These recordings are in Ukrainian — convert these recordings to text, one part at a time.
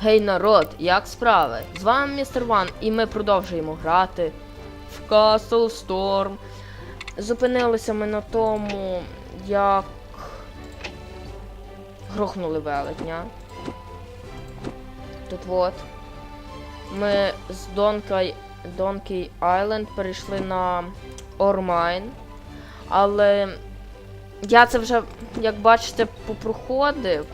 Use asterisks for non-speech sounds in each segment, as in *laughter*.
Гей народ, як справи? З вами містер Ван, і ми продовжуємо грати в Castle Storm. Зупинилися ми на тому, як грохнули велетня. Тут от. Ми з Donkey, Donkey Island перейшли на Ормайн. Але я це вже, як бачите, попроходив.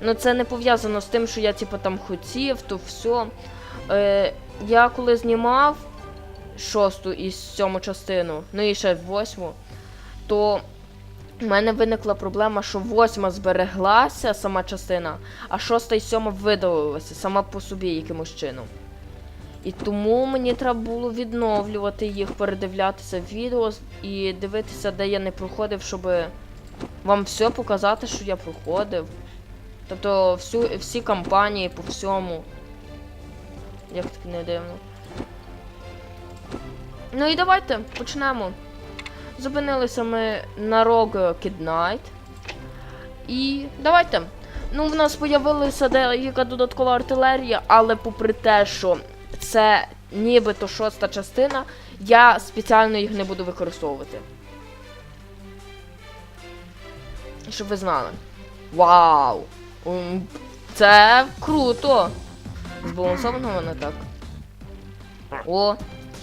Ну, це не пов'язано з тим, що я типу там хотів, то все. Е, я коли знімав шосту і сьому частину, ну і ще восьму, то в мене виникла проблема, що восьма збереглася сама частина, а шоста і сьома видалилася сама по собі якимось чином. І тому мені треба було відновлювати їх, передивлятися відео і дивитися, де я не проходив, щоб вам все показати, що я проходив. Тобто всю, всі кампанії по всьому. Як так не дивно. Ну і давайте почнемо. Зупинилися ми на Rogue Kid Knight. І давайте. Ну, в нас з'явилася деяка додаткова артилерія, але попри те, що це нібито шоста частина, я спеціально їх не буду використовувати. Щоб ви знали. Вау! Це круто! Збалансовано воно так. О,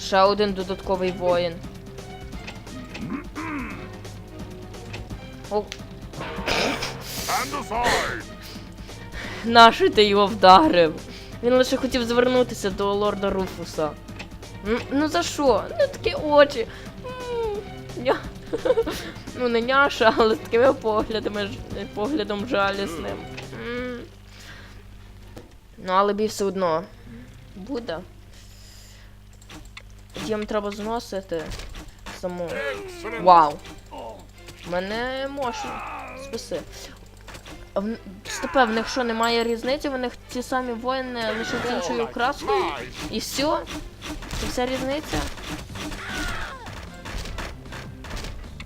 ще один додатковий воїн. О, Нащо ти його вдарив? Він лише хотів звернутися до лорда Руфуса. Ну за що? Ну такі очі. *laughs* Ну не няша, але з такими поглядами, поглядом жалісним. Ну, але бій все одно. Буде. Їм треба зносити саму. Вау! Мене мощно. Спаси. В... Стопе, в них що, немає різниці? В них ті самі воїни лише з іншою краскою? І все? Це вся різниця?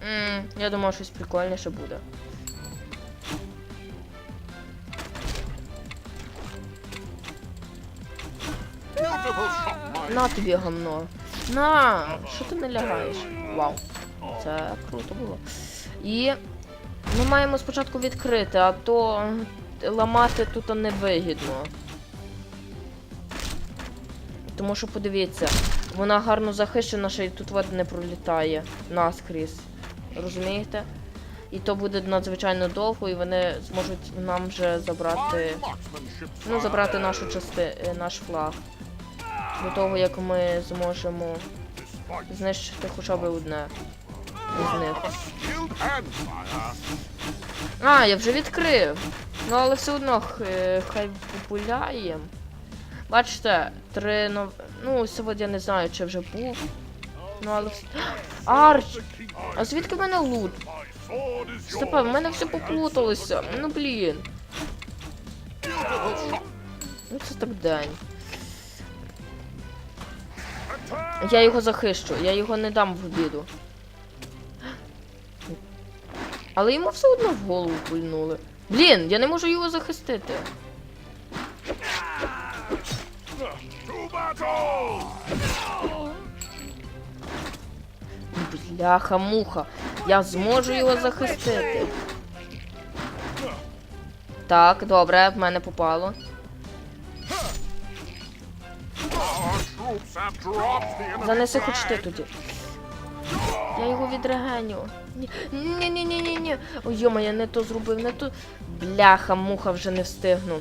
М, я думав, щось прикольніше буде. На тобі гамно. На! Що ти не лягаєш? Вау. Це круто було. І ми маємо спочатку відкрити, а то ламати тут невигідно. Тому що подивіться, вона гарно захищена, ще й тут вода не пролітає наскрізь. Розумієте? І то буде надзвичайно довго, і вони зможуть нам вже забрати. Ну, забрати нашу части... е, наш флаг. До того, як ми зможемо знищити хоча б одне із них. А, я вже відкрив. Ну, але все одно хай популяє. Бачите, три нов... Ну, сьогодні я не знаю, чи вже був. Ну, але. Арч! А звідки в мене лут? Степа, в мене все поплуталося. Ну блін. Ну це так день. Я його захищу, я його не дам в біду. Але йому все одно в голову пульнули. Блін, я не можу його захистити. Бляха-муха. Я зможу його захистити. Так, добре, в мене попало. Занеси хоч ти тоді. Я його відрегеню. Ні, ні, ні, ні, ні. Ой, йома, я не то зробив, не то. Бляха, муха вже не встигну.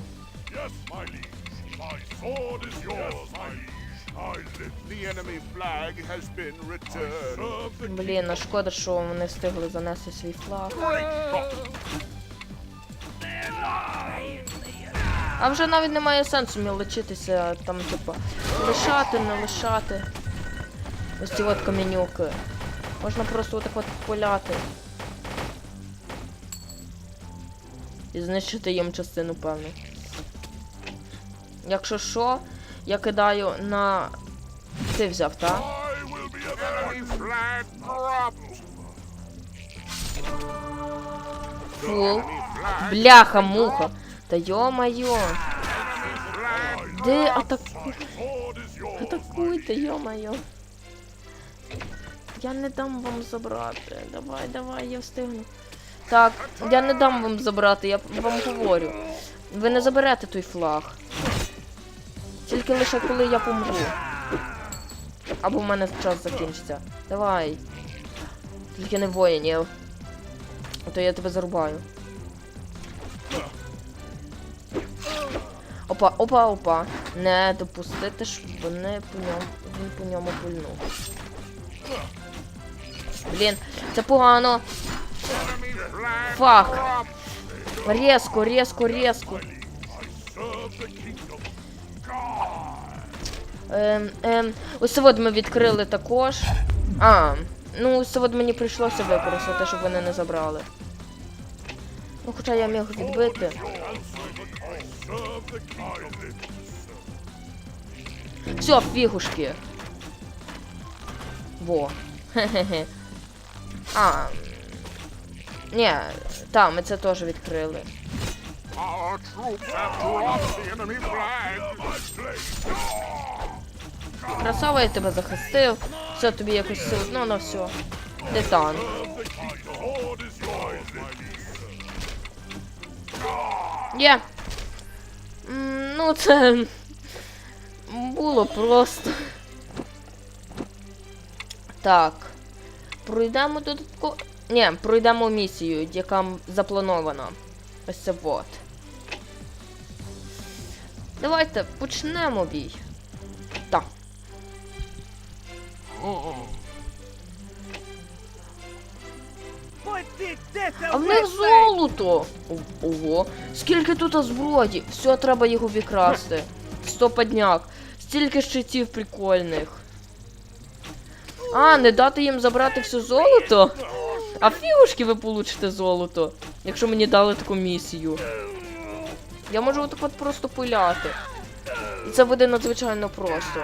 Блін, а шкода, що вони встигли занести свій флаг. А вже навіть немає сенсу мені лечитися, там, типа, лишати, не лишати. Ось ці от камінюки. Можна просто отак от поляти. І знищити їм частину, певно. Якщо що, я кидаю на. Ти взяв, так? Фул. Бляха, муха. Та йо-майо. Де атаку... My sword is Атакуйте, йо-моє. Я не дам вам забрати. Давай, давай, я встигну. Так, я не дам вам забрати, я вам говорю. Ви не заберете той флаг. Тільки лише коли я помру. Або в мене час закінчиться. Давай. Тільки не воїнів. А то я тебе зарубаю. Опа, опа, опа. Не допустити, щоб вони по ньому, він по ньому пульнув. Блін, це погано. Фак. Резко, резко, резко. Ем, ем, ось от ми відкрили також. А, ну ось от мені прийшлося використати, щоб вони не забрали. Ну, хоча я міг відбити. Все, фігушки. Во. Хе-хе-хе. А. м, Ні, та, ми це теж відкрили. Красава, я тебе захистив. Все, тобі якось все одно на все. My Є. М, Ну, це було просто. Так. Пройдемо додатково. Ні, пройдемо місію, яка запланована. Ось це вот. Давайте почнемо бій. Так. А в них золото! Ого. Скільки тут зброї? Все, треба його відкрасти. Стопадняк. Стільки щитів прикольних. А, не дати їм забрати все золото? А фігушки ви получите золото, якщо мені дали таку місію. Я можу отак от просто пиляти. І це буде надзвичайно просто.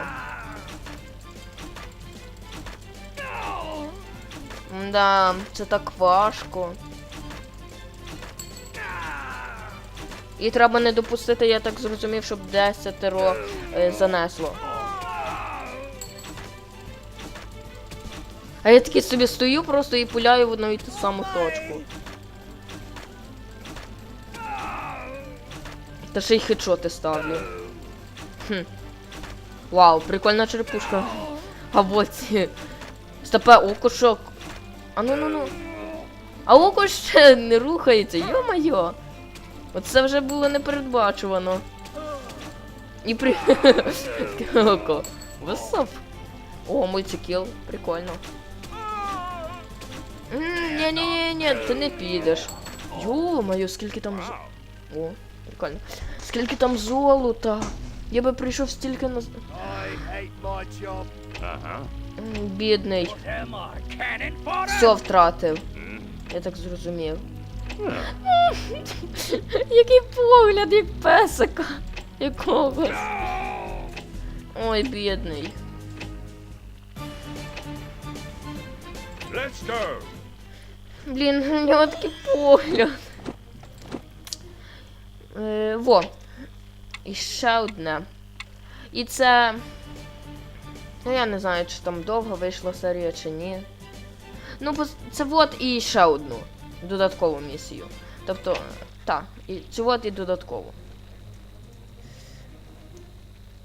Да, це так важко. І треба не допустити, я так зрозумів, щоб десятеро е, занесло. А я такий собі стою просто і пуляю в одну і ту саму точку. Та ще й хедшоти ставлю. Хм. Вау, прикольна черепушка. А вот. Стопе, окошок. А ну ну ну. А око ще не рухається, йо-моє. Оце вже було непередбачувано. І при. *laughs* Око. Висоп. О, мультикіл. Прикольно. Ні-ні-ні, ти не підеш. Йо-моє, скільки там з... О, прикольно. Скільки там золота. Я би прийшов стільки на... з- Бідний. Все втратив. Я так зрозумів. *laughs* Який погляд, як песика. Якогось. Ой, бідний. Let's go. Блін, у нього такий погляд. Е, во. І ще одне. І це. Ну я не знаю, чи там довго вийшла серія чи ні. Ну, це от і ще одну додаткову місію. Тобто, так, і цю от і додаткову.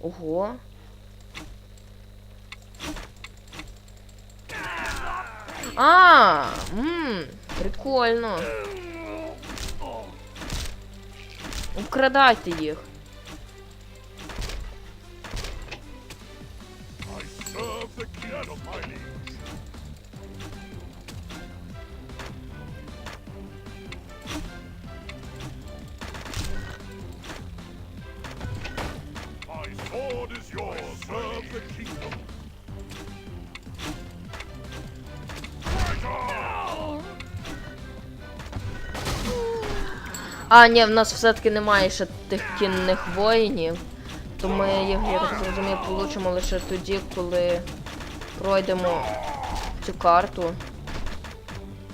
Ого. А, мм, прикольно. Украдайте їх. А, ні, в нас все-таки немає ще тих кінних воїнів. То ми їх, я так зрозумів, получимо лише тоді, коли пройдемо цю карту.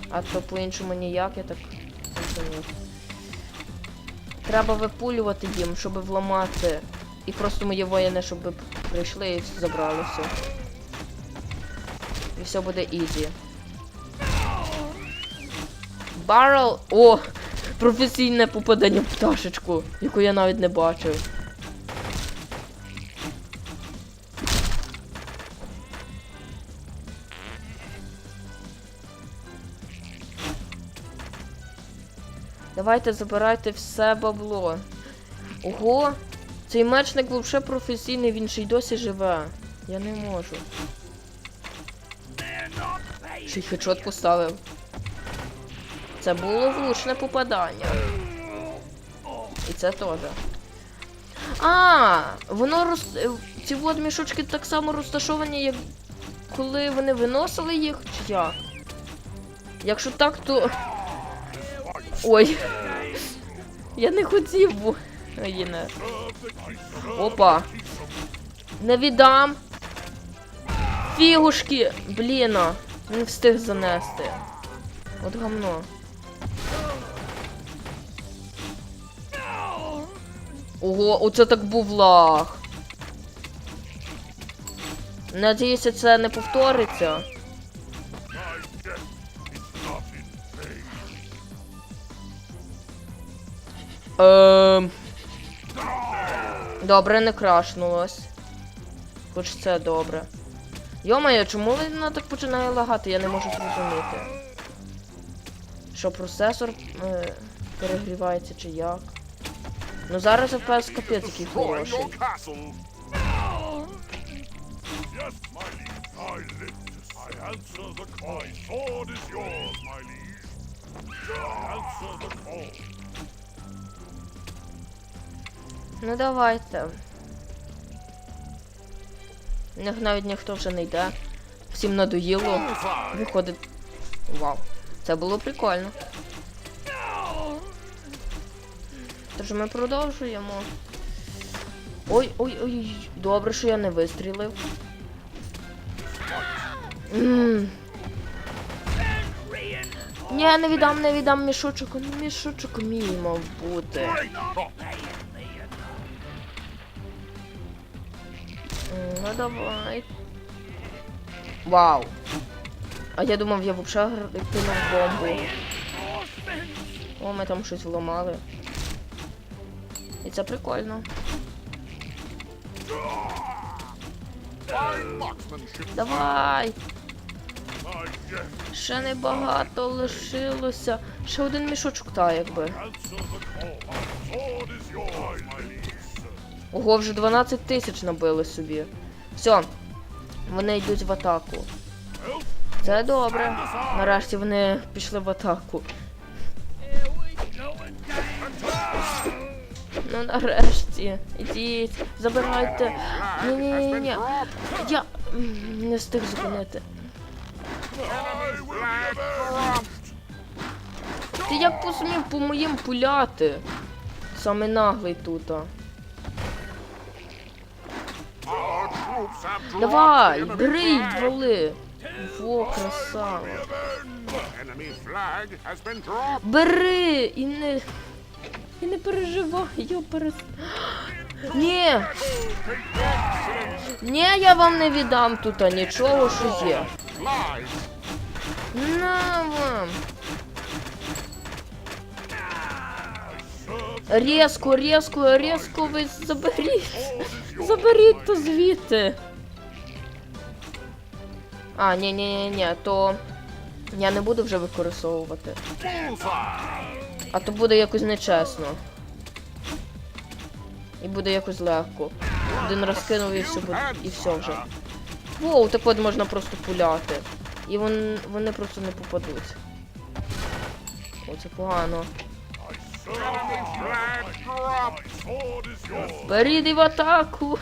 А то по-іншому ніяк, я так зрозумів. Треба випулювати їм, щоб вламати І просто мої воїни, щоб прийшли і забрали все. І все буде ізі. Баррел. О! Професійне попадання в пташечку, яку я навіть не бачив. Давайте забирайте все бабло. Ого! Цей мечник взагалі професійний, він ще й досі живе. Я не можу. Й хедшот поставив. Це було влучне попадання. І це теж. А, воно роз... е, Ці от мішочки так само розташовані, як коли вони виносили їх, чи як? Якщо так, то. Ой. Я не хотів, бо. Ай, не. Опа. Не віддам. Фігушки! Блін, не встиг занести. От гамно. Ого, оце так був лаг. Надіюся, це не повториться. Ем... Добре, не крашнулось. Хоч це добре. Йомає, чому вона так починає лагати? Я не можу зрозуміти. Що процесор е, перегрівається чи як? Ну зараз FPS капець який хороший. Ну давайте. Них навіть ніхто вже не йде. Всім надоїло. Виходить. Вау. Це було прикольно. Тож ми продовжуємо. Ой, ой, ой, добре, що я не вистрілив. Ні, не віддам, не віддам мішочок. Мішочок мій мав бути. Ну давай. Вау. А я думав, я взагалі кинув бомбу. О, ми там щось вломали. І це прикольно. Давай! Ще небагато лишилося. Ще один мішочок та якби. Ого, вже 12 тисяч набили собі. Все. Вони йдуть в атаку. Це добре. Нарешті вони пішли в атаку. Ну нарешті. Ідіть, забирайте. Ні, ні, ні, ні. Я не встиг зупинити. Ти як посмів по моїм пуляти? Саме наглий тут. Давай, бери, вали. Во, красава. Бери і не. І не переживай, я перес. Ні! Ні, я вам не віддам тут а нічого, що є. На вам. Резко, резко, резко ви заберіть. Заберіть то звідти. А, ні, ні, ні, ні, то я не буду вже використовувати. А то буде якось нечесно. І буде якось легко. Один раз кинув і все буде. І все вже. Воу, так от можна просто пуляти. І вон, вони просто не попадуть. О, це погано. Беріть в атаку.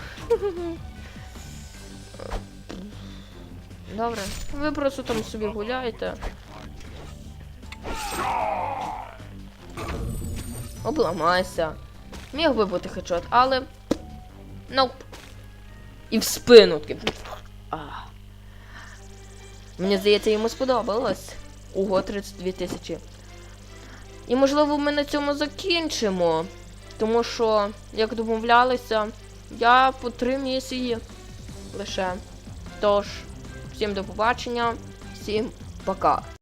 Добре. Ви просто там собі гуляєте. Обламайся. Міг би бути хедшот, але. Ноп. І в спину таки. Мені здається, йому сподобалось. Ого, 32 тисячі. І можливо ми на цьому закінчимо. Тому що, як домовлялися, я по три місії лише. Тож, всім до побачення, всім пока.